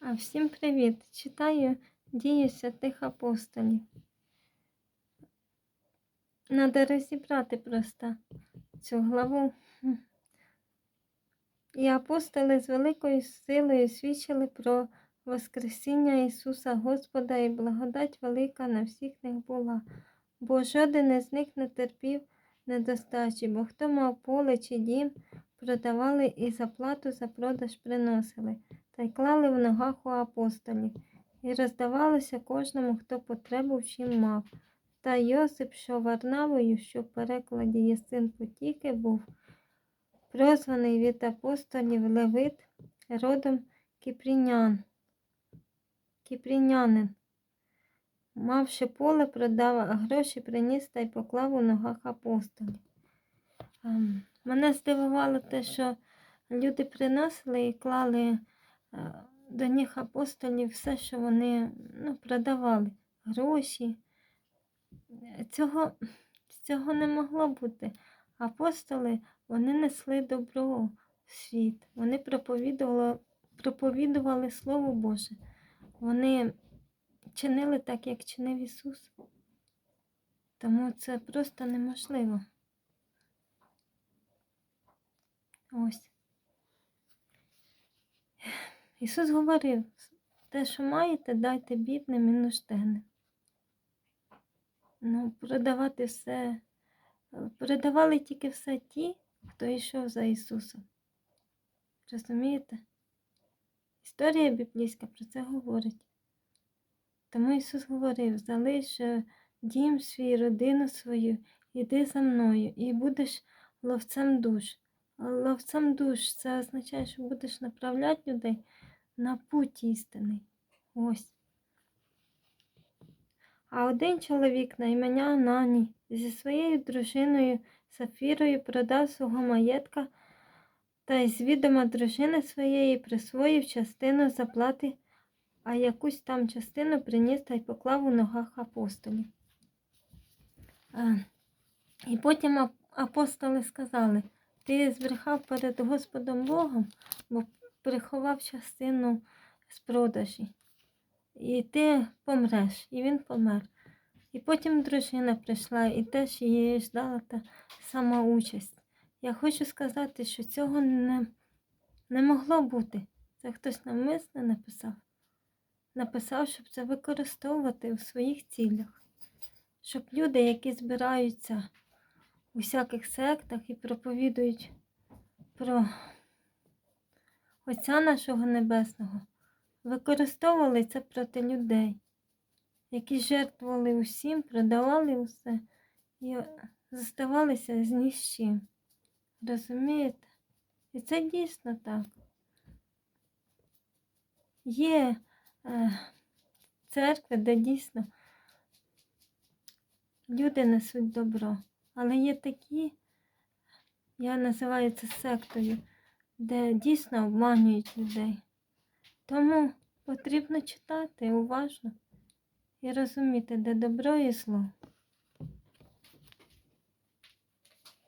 А всім привіт! Читаю дії святих апостолів. Надо розібрати просто цю главу. І апостоли з великою силою свідчили про Воскресіння Ісуса Господа і благодать велика на всіх них була, бо жоден із них не терпів недостачі, бо хто мав поле чи дім, продавали і за плату за продаж приносили, та й клали в ногах у апостолів, і роздавалося кожному, хто потребу чим мав. Та Йосип, що Варнавою, що в перекладі є син Потіки, був прозваний від апостолів Левит, родом Кіпрінян. Кіпрінянин. Мавши поле, продав, а гроші приніс та й поклав у ногах апостолів. Ем, Мене здивувало те, що люди приносили і клали до них апостолів все, що вони ну, продавали, гроші. Цього, цього не могло бути. Апостоли вони несли добро в світ, вони проповідували, проповідували Слово Боже. Вони чинили так, як чинив Ісус. Тому це просто неможливо. Ось. Ісус говорив, те, що маєте, дайте бідним і нужденним. Ну, продавати все. Продавали тільки все ті, хто йшов за Ісусом. Розумієте? Історія біблійська про це говорить. Тому Ісус говорив: залиш е, дім свій, родину свою, іди за мною, і будеш ловцем душ. Ловцем душ це означає, що будеш направляти людей на путь істинний. Ось. А один чоловік на ім'я Ананій зі своєю дружиною Сафірою продав свого маєтка та й з відома дружини своєї присвоїв частину заплати, а якусь там частину приніс та й поклав у ногах апостолів. Е, І потім апостоли сказали, ти збрехав перед Господом Богом, бо приховав частину з продажі. І ти помреш, і він помер. І потім дружина прийшла і теж її ждала та сама участь. Я хочу сказати, що цього не, не могло бути. Це хтось навмисно написав. Написав, щоб це використовувати у своїх цілях. Щоб люди, які збираються у всяких сектах і проповідують про Отця нашого Небесного, використовували це проти людей, які жертвували усім, продавали усе і заставалися з ні. Розумієте? І це дійсно так. Є е, церкви, де дійсно люди несуть добро, але є такі, я називаю це сектою, де дійсно обманюють людей. Тому потрібно читати уважно і розуміти, де добро і зло.